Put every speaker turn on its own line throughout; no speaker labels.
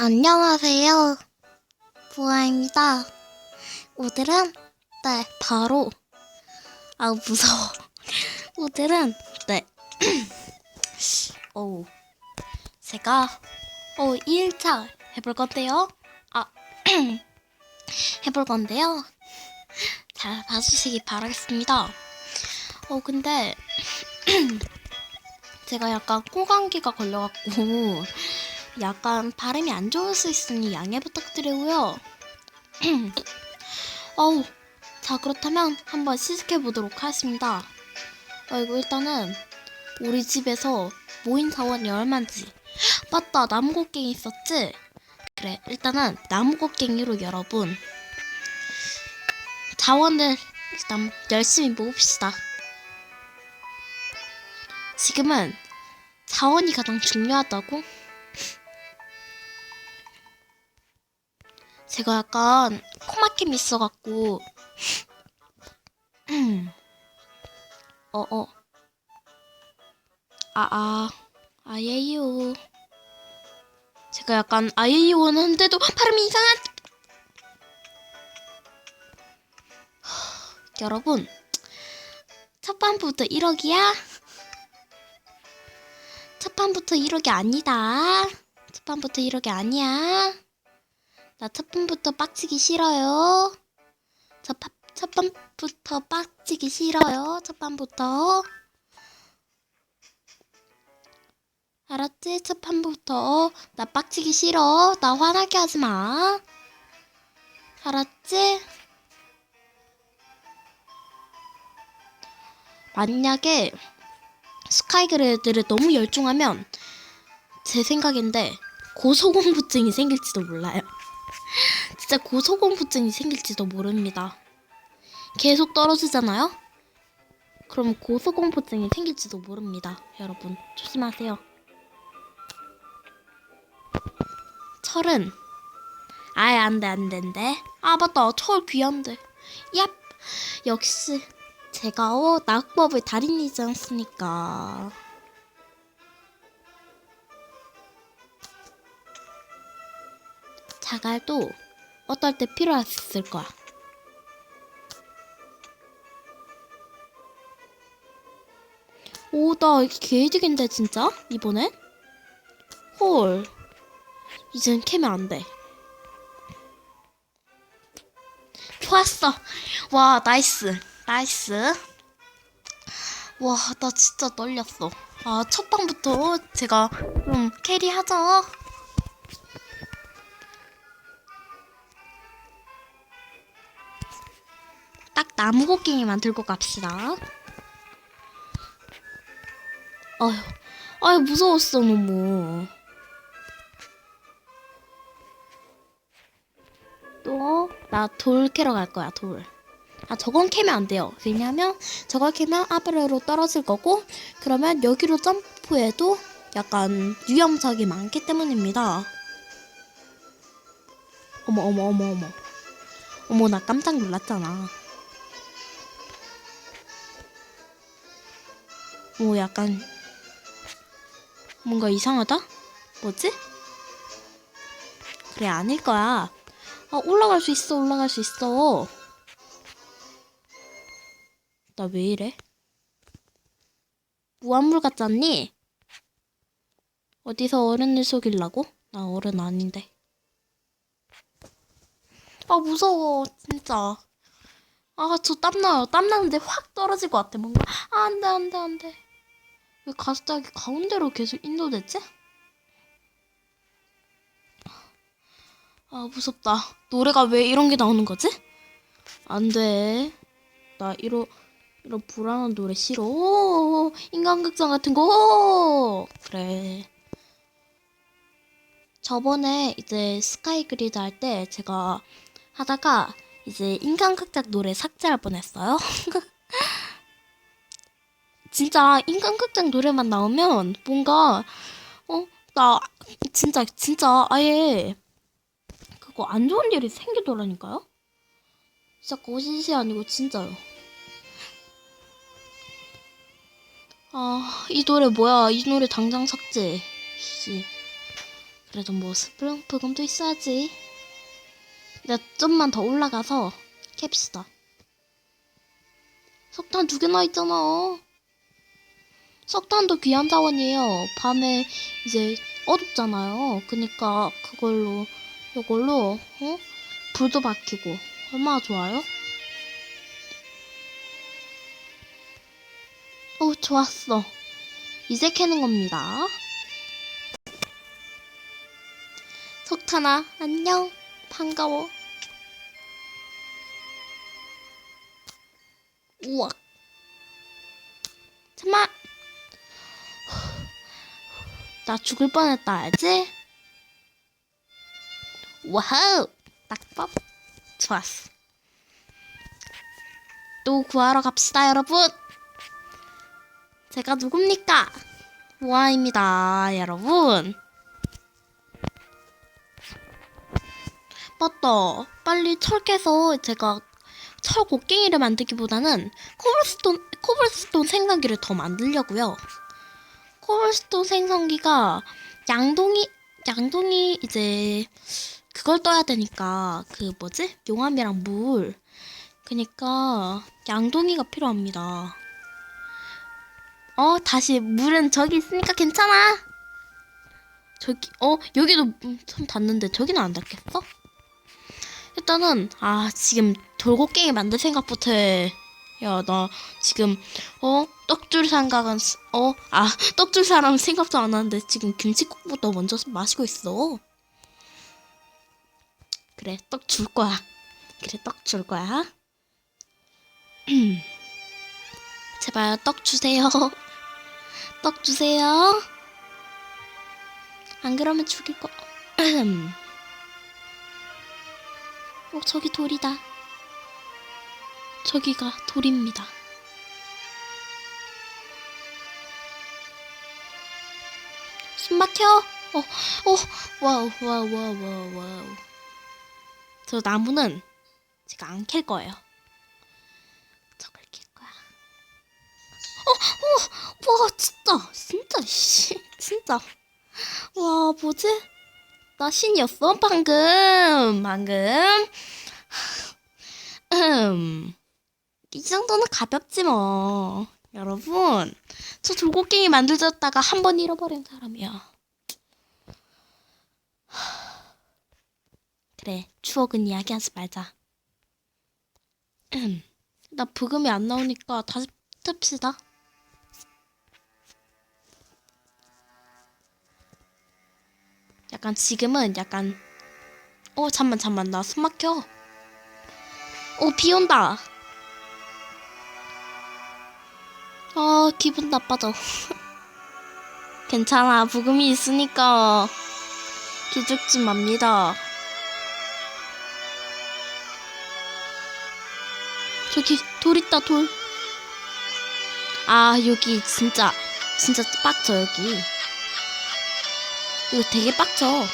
안녕하세요. 부아입니다. 오늘은, 네, 바로, 아, 무서워. 오늘은, 네, 오, 제가, 어, 2일차 해볼 건데요. 아, 해볼 건데요. 잘 봐주시기 바라겠습니다. 어, 근데, 제가 약간 코감기가 걸려갖고, 약간 발음이 안 좋을 수 있으니 양해 부탁드리고요. 어우, 자 그렇다면 한번 시작해 보도록 하겠습니다. 아이고 일단은 우리 집에서 모인 자원이 얼마인지 맞다 나무곡괭이 있었지? 그래 일단은 나무곡괭이로 여러분 자원을 일단 열심히 모읍시다. 지금은 자원이 가장 중요하다고? 제가 약간 코막힘이 있어갖고. 어어. 아아. 아예요. 제가 약간 아예요 하는데도 발음이 이상한. 여러분 첫 판부터 1억이야? 첫 판부터 1억이 아니다. 첫 판부터 1억이 아니야 나첫 판부터 빡치기 싫어요. 첫, 파, 첫 판부터 빡치기 싫어요. 첫 판부터. 알았지? 첫 판부터. 나 빡치기 싫어. 나 화나게 하지 마. 알았지? 만약에 스카이그레드를 너무 열중하면 제 생각인데 고소공포증이 생길지도 몰라요. 진짜 고소공포증이 생길지도 모릅니다. 계속 떨어지잖아요? 그럼 고소공포증이 생길지도 모릅니다. 여러분, 조심하세요. 철은 아예 안 돼, 안 된대. 아, 맞다. 철 귀한데. 얍! 역시 제가 어, 낙법의 달인이지 않습니까? 자갈도 어떨 때 필요했을 거야. 오, 나 개이득인데, 진짜? 이번엔? 헐. 이젠 캐면 안 돼. 좋았어. 와, 나이스. 나이스. 와, 나 진짜 떨렸어. 아, 첫 방부터 제가 좀 캐리하자. 딱 나무 곡괭이만 들고 갑시다. 아휴, 아휴 무서웠어 너무. 또 나 돌 캐러 갈 거야 돌. 아 저건 캐면 안 돼요. 왜냐면 저걸 캐면 아래로 떨어질 거고 그러면 여기로 점프해도 약간 위험적이 많기 때문입니다. 어머 어머 어머 어머. 어머 나 깜짝 놀랐잖아. 오, 약간 뭔가 이상하다? 뭐지? 그래, 아닐 거야. 아, 올라갈 수 있어, 올라갈 수 있어. 나 왜 이래? 무한물 같잖니? 어디서 어른을 속이려고? 나 어른 아닌데. 아, 무서워, 진짜. 아, 저 땀나요. 땀나는데 확 떨어질 것 같아, 뭔가. 아, 안 돼, 안 돼, 안 돼. 왜 가스닥이 가운데로 계속 인도됐지? 아 무섭다. 노래가 왜 이런 게 나오는 거지? 안 돼. 나 이런 이런 불안한 노래 싫어. 오, 인간극장 같은 거. 오, 그래. 저번에 이제 스카이 그리드 할 때 제가 하다가 이제 인간극장 노래 삭제할 뻔했어요. 진짜 인간극장 노래만 나오면 뭔가 어 나 진짜 진짜 아예 그거 안 좋은 일이 생기더라니까요. 진짜 거짓이 아니고 진짜요. 아 이 노래 뭐야? 이 노래 당장 삭제. 씨. 그래 그래도 뭐 스프링 부금도 있어야지. 내가 좀만 더 올라가서 캡시다. 석탄 두 개나 있잖아. 석탄도 귀한 자원이에요. 밤에 이제 어둡잖아요. 그니까 그걸로 이걸로 어? 불도 밝히고 얼마나 좋아요? 어 좋았어. 이제 캐는 겁니다. 석탄아 안녕 반가워. 우와. 잠만. 나 죽을 뻔했다 알지? 와우 딱밥 좋았어. 또 구하러 갑시다 여러분. 제가 누굽니까? 모아입니다 여러분. 맞다. 빨리 철 깨서 제가 철 곡괭이를 만들기보다는 코블스톤 코블스톤 생성기를 더 만들려고요. 코블스톤 생성기가 양동이 양동이 이제 그걸 떠야 되니까 그 뭐지 용암이랑 물 그니까 양동이가 필요합니다. 어 다시 물은 저기 있으니까 괜찮아. 저기 어 여기도 음, 손 닿는데 저기는 안 닿겠어? 일단은 아 지금 돌고갱이 만들 생각부터 해. 야, 나 지금 어 떡줄 생각은 어아 떡줄 사람 생각도 안 하는데 지금 김치국부터 먼저 마시고 있어. 그래 떡 줄 거야. 그래 떡 줄 거야. 제발 떡 주세요. 떡 주세요. 안 그러면 죽일 거. 어, 저기 돌이다. 저기가 돌입니다. 숨 막혀. 어, 어, 와우, 와우, 와우, 와우, 와우. 저 나무는 제가 안 캘 거예요. 저걸 캘 거야. 어, 어, 와, 진짜, 진짜, 씨, 진짜. 와, 뭐지? 나 신이었어 방금 방금 음, 이 정도는 가볍지 뭐. 여러분 저 돌고갱이 만들었다가 한 번 잃어버린 사람이야. 그래 추억은 이야기하지 말자. 음, 나 부금이 안 나오니까 다시 탭시다. 약간 지금은 약간 어 잠만 잠만 나 숨 막혀. 어비 온다 아 기분 나빠져. 괜찮아 부금이 있으니까 기죽지 맙니다. 저기 돌 있다 돌 아 여기 진짜 진짜 빡쳐 여기. 이거 되게 빡쳐.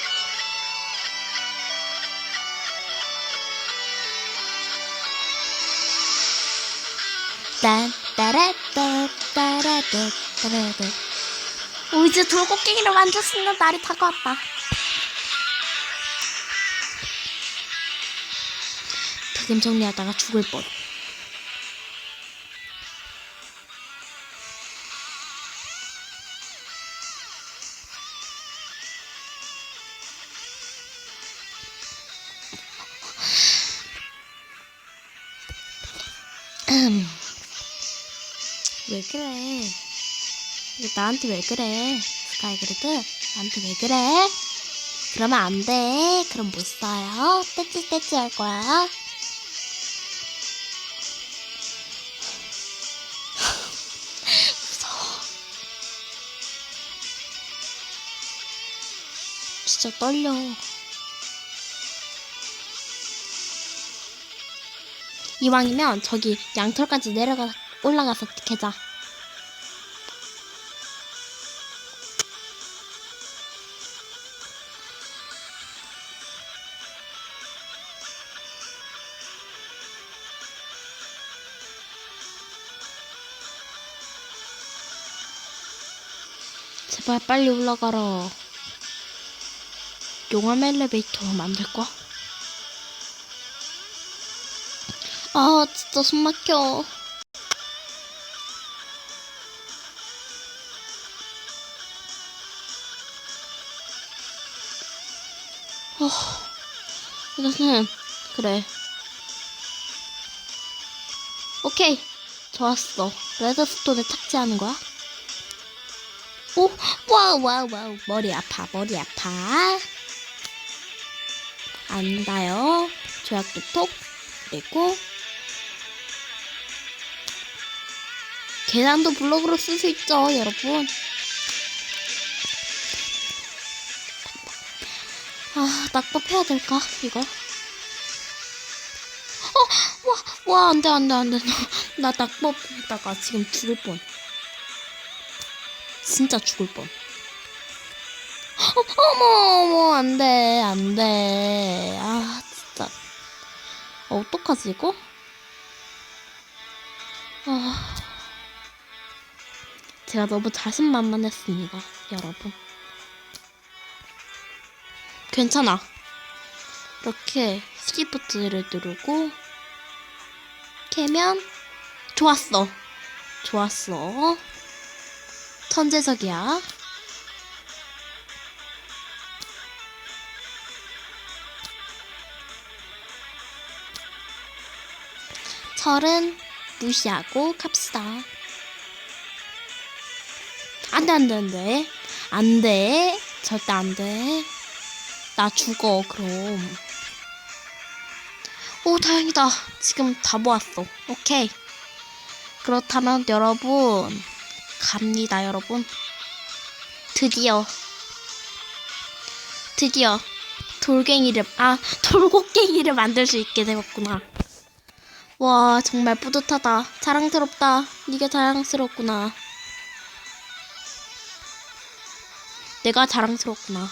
딴 따라 따 따라따 따라따 오 이제 돌고갱이를 만들 수 있는 날이 다가왔다. 대금 정리하다가 죽을 뻔. 음. 왜 그래? 왜 나한테 왜 그래? 스카이 그래도 나한테 왜 그래? 그러면 안 돼. 그럼 못 써요. 떼찌 떼찌 할 거야. 무서워. 진짜 떨려. 이왕이면 저기 양털까지 내려가 올라가서 캐자. 빨리 올라가라. 용암 엘리베이터 만들 거야? 아, 진짜 숨 막혀. 어, 이것은, 그래. 오케이. 좋았어. 레드스톤에 착지하는 거야? 오, 와우, 와우, 와우. 머리 아파, 머리 아파. 안 닿아요. 조약도 톡. 그리고, 계단도 블록으로 쓸 수 있죠, 여러분. 아, 낙법해야 될까, 이거? 어, 와, 와, 안 돼, 안 돼, 안 돼. 나, 나 낙법했다가 지금 죽을 뻔. 진짜 죽을 뻔. 어, 어머, 어머, 안 돼, 안 돼. 아, 진짜. 어, 어떡하지, 이거? 아. 제가 너무 자신만만했습니다, 여러분. 괜찮아. 이렇게 시프트를 누르고 캐면 좋았어. 좋았어. 천재적이야. 철은 무시하고 갑시다. 안 돼, 안 돼, 안 돼. 안 돼. 절대 안 돼. 나 죽어, 그럼. 오, 다행이다. 지금 다 모았어. 오케이. 그렇다면 여러분, 갑니다, 여러분. 드디어. 드디어 돌갱이를, 아, 돌곡갱이를 만들 수 있게 되었구나. 와, 정말 뿌듯하다. 자랑스럽다. 네가 자랑스럽구나. 내가 자랑스럽구나.